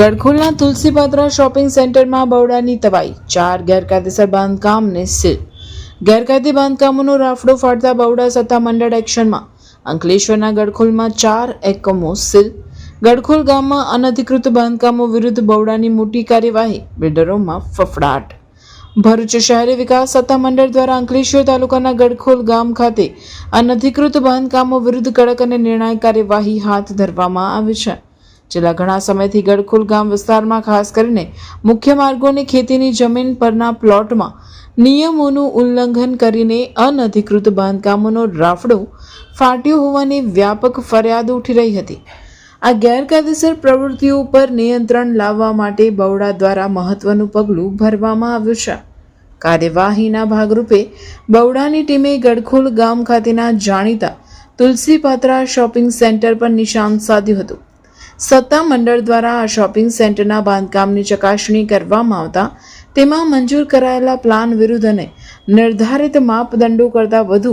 ગડખોલના તુલસીપાત્રા shopping સેન્ટરમાં બવડાની તવાઈ ચાર ગેરકાયદેસર બાંધકામને સીલ. ગેરકાયદે બાંધકામોનો રાફડો ફાટતા બવડા સત્તામંડળ એક્શનમાં. અંકલેશ્વરના ગડખોલમાં ચાર એકમો સીલ. ગડખોલ ગામમાં અનધિકૃત બાંધકામો વિરુદ્ધ બવડાની મોટી કાર્યવાહી, બિલ્ડરોમાં ફફડાટ. ભરૂચ શહેરી વિકાસ સત્તામંડળ દ્વારા અંકલેશ્વર તાલુકાના ગડખોલ ગામ ખાતે અનધિકૃત બાંધકામો વિરુદ્ધ કડક અને નિર્ણાયક કાર્યવાહી હાથ ધરવામાં આવી છે. છેલ્લા ઘણા સમયથી ગડખોલ ગામ વિસ્તારમાં ખાસ કરીને મુખ્ય માર્ગોની ખેતીની જમીન પરના પ્લોટમાં નિયમોનું ઉલ્લંઘન કરીને અનધિકૃત બાંધકામોનો રાફડો ફાટ્યો હોવાની વ્યાપક ફરિયાદ ઉઠી રહી હતી. આ ગેરકાયદેસર પ્રવૃત્તિઓ પર નિયંત્રણ લાવવા માટે બવડા દ્વારા મહત્વનું પગલું ભરવામાં આવ્યું છે. કાર્યવાહીના ભાગરૂપે બવડાની ટીમે ગડખોલ ગામ ખાતેના જાણીતા તુલસીપાત્રા શોપિંગ સેન્ટર પર નિશાન સાધ્યું હતું. સત્તા મંડળ દ્વારા આ શોપિંગ સેન્ટરના બાંધકામની ચકાસણી કરવામાં આવતા, તેમાં મંજૂર કરાયેલા પ્લાન વિરુદ્ધ અને નિર્ધારિત માપદંડો કરતાં વધુ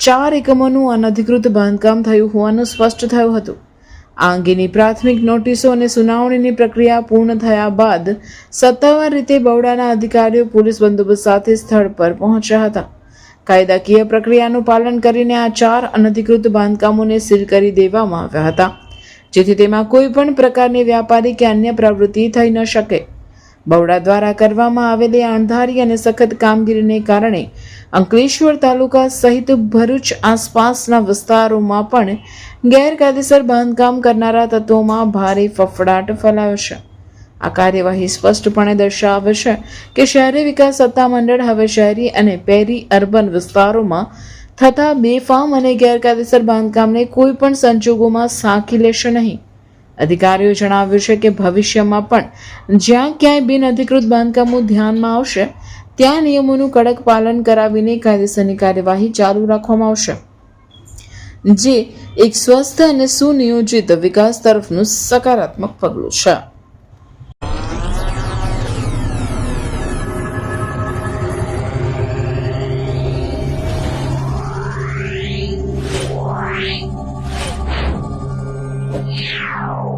ચાર એકમોનું અનધિકૃત બાંધકામ થયું હોવાનું સ્પષ્ટ થયું હતું. આ અંગેની પ્રાથમિક નોટિસો અને સુનાવણીની પ્રક્રિયા પૂર્ણ થયા બાદ સત્તાવાર રીતે બવડાના અધિકારીઓ પોલીસ બંદોબસ્ત સાથે સ્થળ પર પહોંચ્યા હતા. કાયદાકીય પ્રક્રિયાનું પાલન કરીને આ ચાર અનધિકૃત બાંધકામોને સીલ કરી દેવામાં આવ્યા હતા. જેથી તેમાં કોઈ પણ પ્રકારની વ્યાપારી કે અન્ય પ્રવૃત્તિ થઈ ન શકે. બવડા દ્વારા કરવામાં આવેલી અણધારી અને સખત કામગીરીને કારણે અંકલેશ્વર તાલુકા સહિત ભરૂચ આસપાસના વિસ્તારોમાં પણ ગેરકાયદેસર બાંધકામ કરનારા તત્વોમાં ભારે ફફડાટ ફેલાયો છે. આ કાર્યવાહી સ્પષ્ટપણે દર્શાવે છે કે શહેરી વિકાસ સત્તામંડળ હવે શહેરી અને પેરી અર્બન વિસ્તારોમાં થતા બેફામ અને ગેરકાયદેસર બાંધકામને કોઈ પણ સંજોગોમાં સાંકી લેશે નહીં. અધિકારીઓ જણાવ્યું છે કે ભવિષ્યમાં પણ જ્યાં ક્યાંય બિનઅધિકૃત બાંધકામો ધ્યાનમાં આવશે, ત્યાં નિયમોનું કડક પાલન કરાવીને કાયદેસરની કાર્યવાહી ચાલુ રાખવામાં આવશે. જે એક સ્વસ્થ અને સુનિયોજિત વિકાસ તરફનું સકારાત્મક પગલું છે. Ciao.